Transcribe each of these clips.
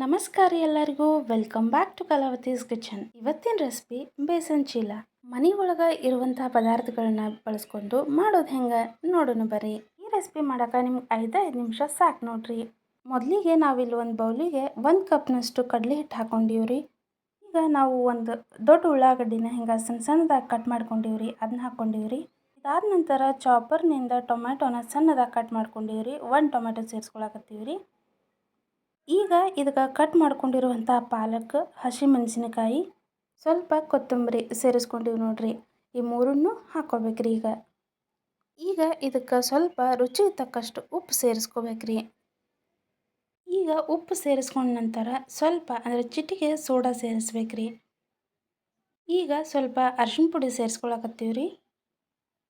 ನಮಸ್ಕಾರ ಎಲ್ಲರಿಗೂ. Welcome back to Kalavathi's kitchen ಇವತ್ತಿನ ರೆಸಿಪಿ ಬೇಸನ್ ಚೀಲ. ಮನೆ ಒಳಗೆ ಇರುವಂಥ ಪದಾರ್ಥಗಳನ್ನ ಬಳಸ್ಕೊಂಡು ಮಾಡೋದು ಹೆಂಗೆ ನೋಡೋಣ ಬರ್ರಿ. ಈ ರೆಸಿಪಿ ಮಾಡೋಕೆ ನಿಮ್ಗೆ ಐದೈದು ನಿಮಿಷ ಸಾಕು ನೋಡ್ರಿ. ಮೊದಲಿಗೆ ನಾವಿಲ್ಲಿ ಒಂದು ಬೌಲಿಗೆ ಒಂದು ಕಪ್ನಷ್ಟು ಕಡಲೆ ಹಿಟ್ಟು ಹಾಕೊಂಡಿವ್ರಿ. ಈಗ ನಾವು ಒಂದು ದೊಡ್ಡ ಉಳ್ಳಾಗಡ್ಡಿನ ಹಿಂಗೆ ಸಣ್ಣ ಸಣ್ಣದಾಗಿ ಕಟ್ ಮಾಡ್ಕೊಂಡಿವ್ರಿ. ಅದನ್ನ ಹಾಕ್ಕೊಂಡಿವ್ರಿ ಇದಾದ ನಂತರ ಚಾಪರ್ನಿಂದ ಟೊಮ್ಯಾಟೊನ ಸಣ್ಣದಾಗಿ ಕಟ್ ಮಾಡ್ಕೊಂಡಿವ್ರಿ. ಒಂದು ಟೊಮೆಟೊ ಸೇರಿಸ್ಕೊಳಕತ್ತೀವ್ರಿ. ಈಗ ಇದಕ್ಕೆ ಕಟ್ ಮಾಡ್ಕೊಂಡಿರುವಂಥ ಪಾಲಕ್ ಹಸಿಮೆಣಸಿನಕಾಯಿ ಸ್ವಲ್ಪ ಕೊತ್ತಂಬರಿ ಸೇರಿಸ್ಕೊಂಡಿವಿ ನೋಡ್ರಿ. ಈ ಮೂರನ್ನು ಹಾಕ್ಕೋಬೇಕ್ರಿ ಈಗ. ಈಗ ಇದಕ್ಕೆ ಸ್ವಲ್ಪ ರುಚಿಗೆ ತಕ್ಕಷ್ಟು ಉಪ್ಪು ಸೇರಿಸ್ಕೋಬೇಕ್ರಿ. ಈಗ ಉಪ್ಪು ಸೇರಿಸ್ಕೊಂಡ ನಂತರ ಸ್ವಲ್ಪ ಅಂದರೆ ಚಿಟಿಗೆ ಸೋಡಾ ಸೇರಿಸ್ಬೇಕ್ರಿ. ಈಗ ಸ್ವಲ್ಪ ಅರ್ಶಿಣ ಪುಡಿ ಸೇರಿಸ್ಕೊಳಕತ್ತೀವ್ರಿ.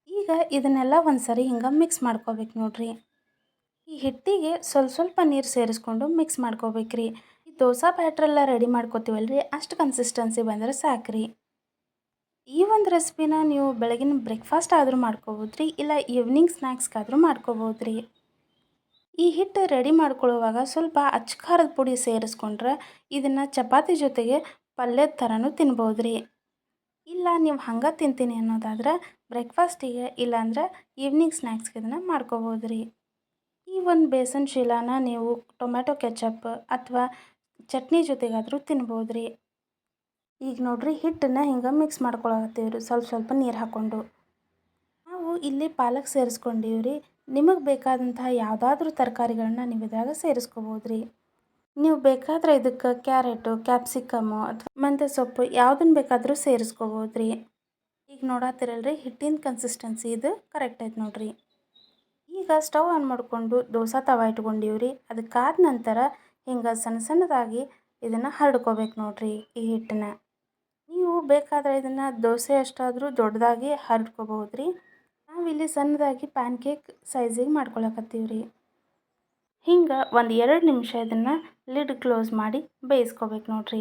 ಈಗ ಇದನ್ನೆಲ್ಲ ಒಂದು ಸರಿ ಹಿಂಗೆ ಮಿಕ್ಸ್ ಮಾಡ್ಕೋಬೇಕು ನೋಡ್ರಿ. ಈ ಹಿಟ್ಟಿಗೆ ಸ್ವಲ್ಪ ಸ್ವಲ್ಪ ನೀರು ಸೇರಿಸ್ಕೊಂಡು ಮಿಕ್ಸ್ ಮಾಡ್ಕೋಬೇಕ್ರಿ. ಈ ದೋಸೆ ಬ್ಯಾಟ್ರೆಲ್ಲ ರೆಡಿ ಮಾಡ್ಕೋತೀವಲ್ರಿ? ಅಷ್ಟು ಕನ್ಸಿಸ್ಟೆನ್ಸಿ ಬಂದರೆ ಸಾಕ್ರಿ. ಈ ಒಂದು ರೆಸಿಪಿನ ನೀವು ಬೆಳಗಿನ ಬ್ರೇಕ್ಫಾಸ್ಟ್ ಆದರೂ ಮಾಡ್ಕೋಬೋದು ರೀ ಇಲ್ಲ ಈವ್ನಿಂಗ್ ಸ್ನ್ಯಾಕ್ಸ್ಗಾದರೂ ಮಾಡ್ಕೋಬೋದು ರೀ ಈ ಹಿಟ್ಟು ರೆಡಿ ಮಾಡ್ಕೊಳ್ಳುವಾಗ ಸ್ವಲ್ಪ ಅಚ್ಕಾರದ ಪುಡಿ ಸೇರಿಸ್ಕೊಂಡ್ರೆ ಇದನ್ನು ಚಪಾತಿ ಜೊತೆಗೆ ಪಲ್ಯದ ಥರನೂ ತಿನ್ಬೋದು ರೀ ಇಲ್ಲ ನೀವು ಹಂಗೆ ತಿಂತೀನಿ ಅನ್ನೋದಾದ್ರೆ ಬ್ರೇಕ್ಫಾಸ್ಟಿಗೆ ಇಲ್ಲಾಂದ್ರೆ ಈವ್ನಿಂಗ್ ಸ್ನ್ಯಾಕ್ಸ್ಗೆ ಇದನ್ನು ಮಾಡ್ಕೋಬೋದು ರೀ ಈ ಒಂದು ಬೇಸನ್ ಶೀಲಾನ ನೀವು ಟೊಮ್ಯಾಟೊ ಕೆಚಪ್ ಅಥವಾ ಚಟ್ನಿ ಜೊತೆಗಾದರೂ ತಿನ್ಬೋದು ರೀ ಈಗ ನೋಡಿರಿ ಹಿಟ್ಟನ್ನು ಹಿಂಗೆ ಮಿಕ್ಸ್ ಮಾಡ್ಕೊಳತ್ತೀವಿ ರೀ ಸ್ವಲ್ಪ ಸ್ವಲ್ಪ ನೀರು ಹಾಕ್ಕೊಂಡು ನಾವು ಇಲ್ಲಿ ಪಾಲಕ್ ಸೇರಿಸ್ಕೊಂಡೀವಿ ರೀ ನಿಮಗೆ ಬೇಕಾದಂತಹ ಯಾವುದಾದ್ರೂ ತರಕಾರಿಗಳನ್ನ ನೀವು ಇದ್ರಾಗ ಸೇರಿಸ್ಕೋಬೋದು ರೀ ನೀವು ಬೇಕಾದ್ರೆ ಇದಕ್ಕೆ ಕ್ಯಾರೆಟು ಕ್ಯಾಪ್ಸಿಕಮ್ಮು ಅಥವಾ ಮೆಂತ್ಯ ಸೊಪ್ಪು ಯಾವುದನ್ನು ಬೇಕಾದರೂ ಸೇರಿಸ್ಕೋಬೋದು ರೀ ಈಗ ನೋಡತ್ತಿರಲ್ರಿ ಹಿಟ್ಟಿನ ಕನ್ಸಿಸ್ಟೆನ್ಸಿ ಇದು ಕರೆಕ್ಟ್ ಐತೆ ನೋಡ್ರಿ. ಈಗ ಸ್ಟವ್ ಆನ್ ಮಾಡಿಕೊಂಡು ದೋಸೆ ತವ ರೀ ಅದಕ್ಕಾದ ನಂತರ ಹಿಂಗೆ ಸಣ್ಣ ಸಣ್ಣದಾಗಿ ಇದನ್ನು ಹರಡ್ಕೋಬೇಕು ನೋಡ್ರಿ ಈ ಹಿಟ್ಟನ್ನ. ನೀವು ಬೇಕಾದರೆ ಇದನ್ನು ದೋಸೆ ಅಷ್ಟಾದರೂ ದೊಡ್ಡದಾಗಿ ಹರಡ್ಕೋಬಹುದು ರೀ ನಾವಿಲ್ಲಿ ಸಣ್ಣದಾಗಿ ಪ್ಯಾನ್ ಕೇಕ್ ಸೈಜಿಗೆ ಮಾಡ್ಕೊಳಕತ್ತೀವಿ ರೀ ಹಿಂಗೆ ಒಂದು ಎರಡು ನಿಮಿಷ ಇದನ್ನು ಲಿಡ್ ಕ್ಲೋಸ್ ಮಾಡಿ ಬೇಯಿಸ್ಕೋಬೇಕು ನೋಡ್ರಿ.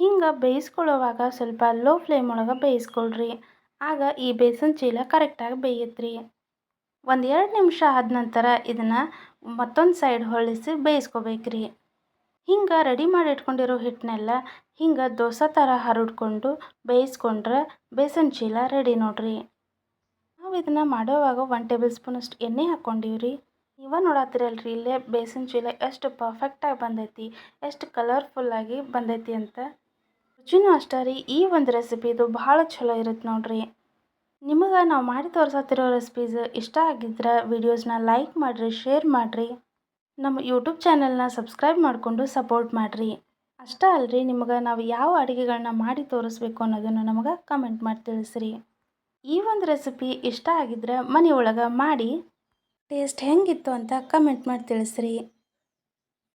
ಹಿಂಗೆ ಬೇಯಿಸ್ಕೊಳ್ಳೋವಾಗ ಸ್ವಲ್ಪ ಲೋ ಫ್ಲೇಮ್ ಒಳಗೆ ಬೇಯಿಸ್ಕೊಳ್ರಿ. ಆಗ ಈ ಬೇಸನ್ ಚೀಲ ಕರೆಕ್ಟಾಗಿ ಬೇಯುತ್ತೆ ಒಂದು ಎರಡು ನಿಮಿಷ ಆದ ನಂತರ ಇದನ್ನು ಮತ್ತೊಂದು ಸೈಡ್ ಹೊಳಿಸಿ ಬೇಯಿಸ್ಕೋಬೇಕ್ರಿ. ಹಿಂಗೆ ರೆಡಿ ಮಾಡಿ ಇಟ್ಕೊಂಡಿರೋ ಹಿಟ್ಟನ್ನೆಲ್ಲ ಹಿಂಗೆ ದೋಸೆ ಥರ ಹರಡ್ಕೊಂಡು ಬೇಯಿಸ್ಕೊಂಡ್ರೆ ಬೇಸನ್ ಚೀಲ ರೆಡಿ ನೋಡ್ರಿ. ನಾವು ಇದನ್ನು ಮಾಡೋವಾಗ ಒನ್ ಟೇಬಲ್ ಸ್ಪೂನಷ್ಟು ಎಣ್ಣೆ ಹಾಕ್ಕೊಂಡೀವಿ ರೀ ನೀವೇ ನೋಡತ್ತಿರಲ್ರಿ ಇಲ್ಲೇ ಬೇಸನ್ ಚೀಲ ಎಷ್ಟು ಪರ್ಫೆಕ್ಟಾಗಿ ಬಂದೈತಿ, ಎಷ್ಟು ಕಲರ್ಫುಲ್ಲಾಗಿ ಬಂದೈತಿ ಅಂತ. ರುಚಿನೂ ಅಷ್ಟೇ ರೀ ಈ ಒಂದು ರೆಸಿಪಿದು ಭಾಳ ಚಲೋ ಇರುತ್ತೆ ನೋಡಿರಿ. ನಿಮಗೆ ನಾವು ಮಾಡಿ ತೋರಿಸತ್ತಿರೋ ರೆಸಿಪೀಸ್ ಇಷ್ಟ ಆಗಿದ್ರೆ ವಿಡಿಯೋಸ್ನ ಲೈಕ್ ಮಾಡಿರಿ, ಶೇರ್ ಮಾಡಿರಿ. ನಮ್ಮ ಯೂಟ್ಯೂಬ್ ಚಾನಲ್ನ ಸಬ್ಸ್ಕ್ರೈಬ್ ಮಾಡಿಕೊಂಡು ಸಪೋರ್ಟ್ ಮಾಡಿರಿ. ಅಷ್ಟೇ ಅಲ್ರಿ ನಿಮಗೆ ನಾವು ಯಾವ ಅಡುಗೆಗಳನ್ನ ಮಾಡಿ ತೋರಿಸ್ಬೇಕು ಅನ್ನೋದನ್ನು ನಮಗೆ ಕಮೆಂಟ್ ಮಾಡಿ ತಿಳಿಸ್ರಿ. ಈ ಒಂದು ರೆಸಿಪಿ ಇಷ್ಟ ಆಗಿದ್ರೆ ಮನೆಯೊಳಗೆ ಮಾಡಿ, ಟೇಸ್ಟ್ ಹೆಂಗಿತ್ತು ಅಂತ ಕಮೆಂಟ್ ಮಾಡಿ ತಿಳಿಸ್ರಿ.